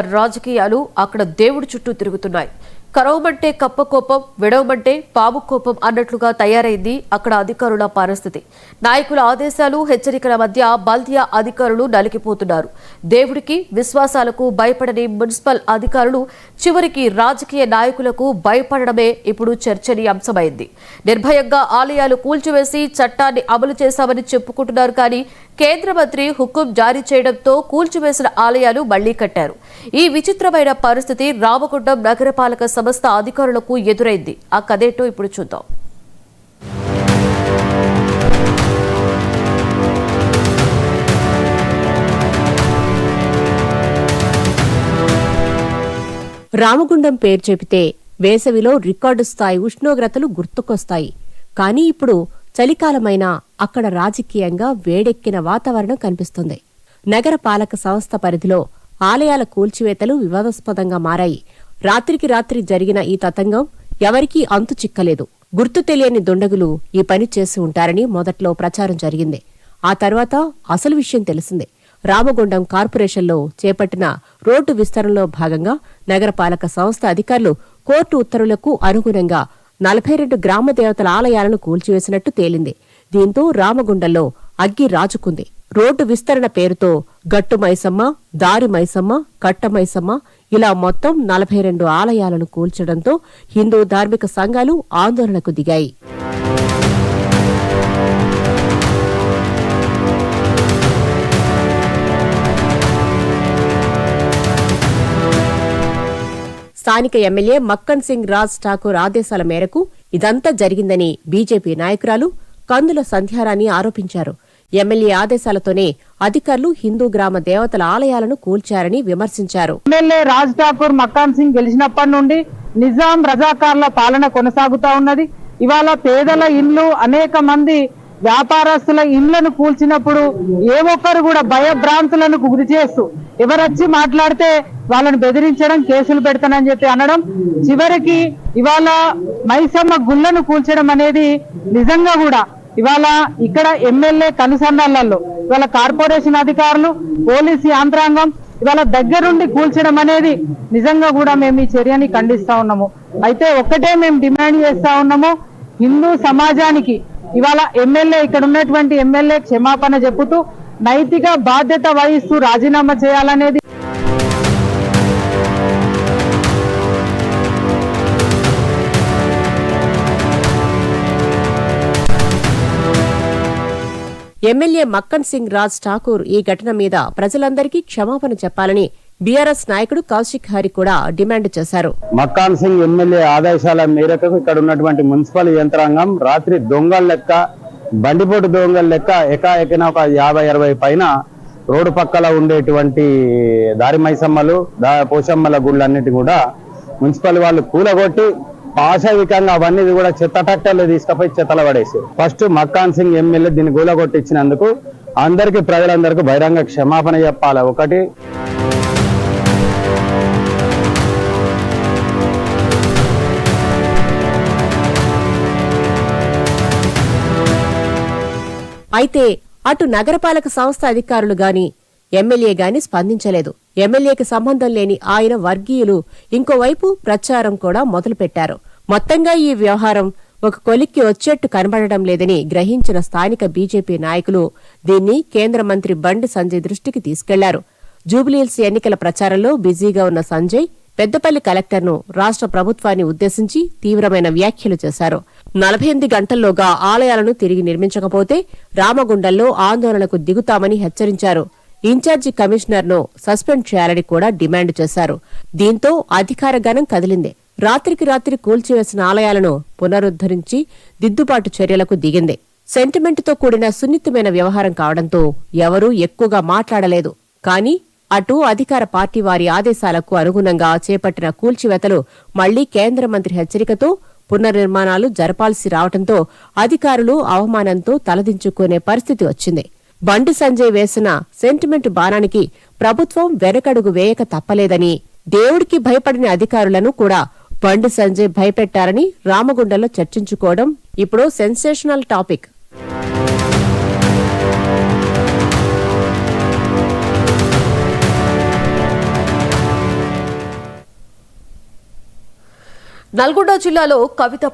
రాజకీయాలు అక్కడ దేవుడి చుట్టూ తిరుగుతున్నాయి. కరవమంటే కప్ప కోపం విడవమంటే పాము కోపం అన్నట్లుగా తయారైంది అక్కడ అధికారుల పరిస్థితి. నాయకుల ఆదేశాలు హెచ్చరికల మధ్య బల్దియా అధికారులు నలిగిపోతున్నారు. దేవుడికి విశ్వాసాలకు భయపడని మున్సిపల్ అధికారులు చివరికి రాజకీయ నాయకులకు భయపడడమే ఇప్పుడు చర్చనీయాంశమైంది. నిర్భయంగా ఆలయాలు కూల్చివేసి చట్టాన్ని అమలు చేశామని చెప్పుకుంటున్నారు కానీ కేంద్ర మంత్రి హుకుం జారీ చేయడంతో కూల్చివేసిన ఆలయాలు మళ్ళీ కట్టారు. ఈ విచిత్రమైన పరిస్థితి రామగుండం నగరపాలక సంస్థ అధికారులకు ఎదురైంది. ఆ కథేటో ఇప్పుడు చూద్దాం. రామగుండం పేరు చెబితే వేసవిలో రికార్డు స్థాయి ఉష్ణోగ్రతలు గుర్తుకొస్తాయి. కానీ ఇప్పుడు చలికాలమైనా అక్కడ రాజకీయంగా వేడెక్కిన వాతావరణం కనిపిస్తుంది. నగర పాలక సంస్థ పరిధిలో ఆలయాల కూల్చివేతలు వివాదాస్పదంగా మారాయి. రాత్రికి రాత్రి జరిగిన ఈ తతంగం ఎవరికీ అంతు చిక్కలేదు. గుర్తు తెలియని దుండగులు ఈ పని చేసి ఉంటారని మొదట్లో ప్రచారం జరిగింది. ఆ తర్వాత అసలు విషయం తెలిసిందే. రామగుండం కార్పొరేషన్లో చేపట్టిన రోడ్డు విస్తరణలో భాగంగా నగరపాలక సంస్థ అధికారులు కోర్టు ఉత్తర్వులకు అనుగుణంగా నలభై రెండు గ్రామ దేవతల ఆలయాలను కూల్చివేసినట్టు తేలింది. దీంతో రామగుండంలో అగ్గి రాజుకుంది. రోడ్డు విస్తరణ పేరుతో గట్టు మైసమ్మ దారి మైసమ్మ కట్ట మైసమ్మ ఇలా మొత్తం నలభై రెండు ఆలయాలను కూల్చడంతో హిందూ ధార్మిక సంఘాలు ఆందోళనకు దిగాయి. స్థానిక ఎమ్మెల్యే మక్కన్ సింగ్ రాజ్ ఠాకూర్ ఆదేశాల మేరకు ఇదంతా జరిగిందని బీజేపీ నాయకురాలు కందుల సంధ్యారాణి ఆరోపించారు. ఎమ్మెల్యే ఆదేశాలతోనే అధికారులు హిందూ గ్రామ దేవతల ఆలయాలను కూల్చారని విమర్శించారు. ఎమ్మెల్యే రాజ్ ఠాకూర్ మక్కాన్ సింగ్ గెలిచినప్పటి నుండి నిజాం రజాకార్ల పాలన కొనసాగుతా ఉన్నది. ఇవాళ పేదల ఇండ్లు అనేక మంది వ్యాపారస్తుల ఇండ్లను కూల్చినప్పుడు ఏ ఒక్కరు కూడా భయభ్రాంతులను గురి చేస్తూ ఎవరొచ్చి మాట్లాడితే వాళ్ళని బెదిరించడం కేసులు పెడతానని చెప్పి అనడం చివరికి ఇవాళ మైసమ్మ గుళ్ళను కూల్చడం అనేది నిజంగా కూడా ఇవాళ ఇక్కడ ఎమ్మెల్యే కనుసన్నలలో ఇవాళ కార్పొరేషన్ అధికారులు పోలీసు యంత్రాంగం ఇవాళ దగ్గరుండి కూల్చడం అనేది నిజంగా కూడా మేము ఈ చర్యని ఖండిస్తా ఉన్నాము. అయితే ఒక్కటే మేము డిమాండ్ చేస్తా ఉన్నాము హిందూ సమాజానికి ఇవాళ ఎమ్మెల్యే ఇక్కడ ఉన్నటువంటి ఎమ్మెల్యే క్షమాపణ చెబుతూ నైతిక బాధ్యత వహిస్తూ రాజీనామా చేయాలనేది ఎమ్మెల్యే మక్కన్ సింగ్ రాజ్ ఠాకూర్ ఈ ఘటన మీద ప్రజలందరికీ క్షమాపణ చెప్పాలని బీఆర్ఎస్ నాయకుడు కౌశిక్ హరి కూడా డిమాండ్ చేశారు. మక్కాన్ సింగ్ ఎమ్మెల్యే ఆదేశాల మేరకు ఇక్కడ ఉన్నటువంటి మున్సిపల్ యంత్రాంగం రాత్రి దొంగల లెక్క బండిపోటు దొంగల లెక్క ఎకాఎకిన ఒక యాభై అరవై పైన రోడ్డు పక్కల ఉండేటువంటి దారి మైసమ్మలు దా పోషమ్మల గుళ్ళన్నిటి కూడా మున్సిపల్ వాళ్ళు కూలగొట్టి పాశవికంగా అవన్నీ కూడా చెత్త ట్రాక్టర్లు తీసుకుపోయి చిత్తల పడేసి ఫస్ట్ మక్కాన్ సింగ్ ఎమ్మెల్యే దీన్ని కూలగొట్టించినందుకు అందరికీ ప్రజలందరికీ బహిరంగ క్షమాపణ చెప్పాలి. ఒకటి అయితే అటు నగరపాలక సంస్థ అధికారులు గాని ఎమ్మెల్యే గాని స్పందించలేదు. ఎమ్మెల్యేకి సంబంధం లేని ఆయన వర్గీయులు ఇంకోవైపు ప్రచారం కూడా మొదలుపెట్టారు. మొత్తంగా ఈ వ్యవహారం ఒక కొలిక్కి వచ్చేట్టు కనబడడం లేదని గ్రహించిన స్థానిక బీజేపీ నాయకులు దీన్ని కేంద్ర మంత్రి బండి సంజయ్ దృష్టికి తీసుకెళ్ళారు. జూబ్లీహిల్స్ ఎన్నికల ప్రచారంలో బిజీగా ఉన్న సంజయ్ పెద్దపల్లి కలెక్టర్ను రాష్ట్ర ప్రభుత్వాన్ని ఉద్దేశించి తీవ్రమైన వ్యాఖ్యలు చేశారు. నలభై ఎనిమిది గంటల్లోగా ఆలయాలను తిరిగి నిర్మించకపోతే రామగుండంలో ఆందోళనకు దిగుతామని హెచ్చరించారు. ఇన్ఛార్జి కమిషనర్ను సస్పెండ్ చేయాలని కూడా డిమాండ్ చేశారు. దీంతో అధికార గణం కదిలింది. రాత్రికి రాత్రి కూల్చివేసిన ఆలయాలను పునరుద్ధరించి దిద్దుబాటు చర్యలకు దిగింది. సెంటిమెంటుతో కూడిన సున్నితమైన వ్యవహారం కావడంతో ఎవరూ ఎక్కువగా మాట్లాడలేదు. కానీ అటు అధికార పార్టీ వారి ఆదేశాలకు అనుగుణంగా చేపట్టిన కూల్చివేతలు మళ్ళీ కేంద్ర మంత్రి హెచ్చరికతో పునర్నిర్మాణాలు జరపాల్సి రావడంతో అధికారులు అవమానంతో తలదించుకునే పరిస్థితి వచ్చింది. బండి సంజయ్ వేసిన సెంటిమెంట్ బాణానికి ప్రభుత్వం వెనకడుగు వేయక తప్పలేదని దేవుడికి భయపడిన అధికారులను కూడా బండి సంజయ్ భయపెట్టారని రామగుండలో చర్చించుకోవడం ఇప్పుడు సెన్సేషనల్ టాపిక్. నల్గొండ జిల్లాలో కవిత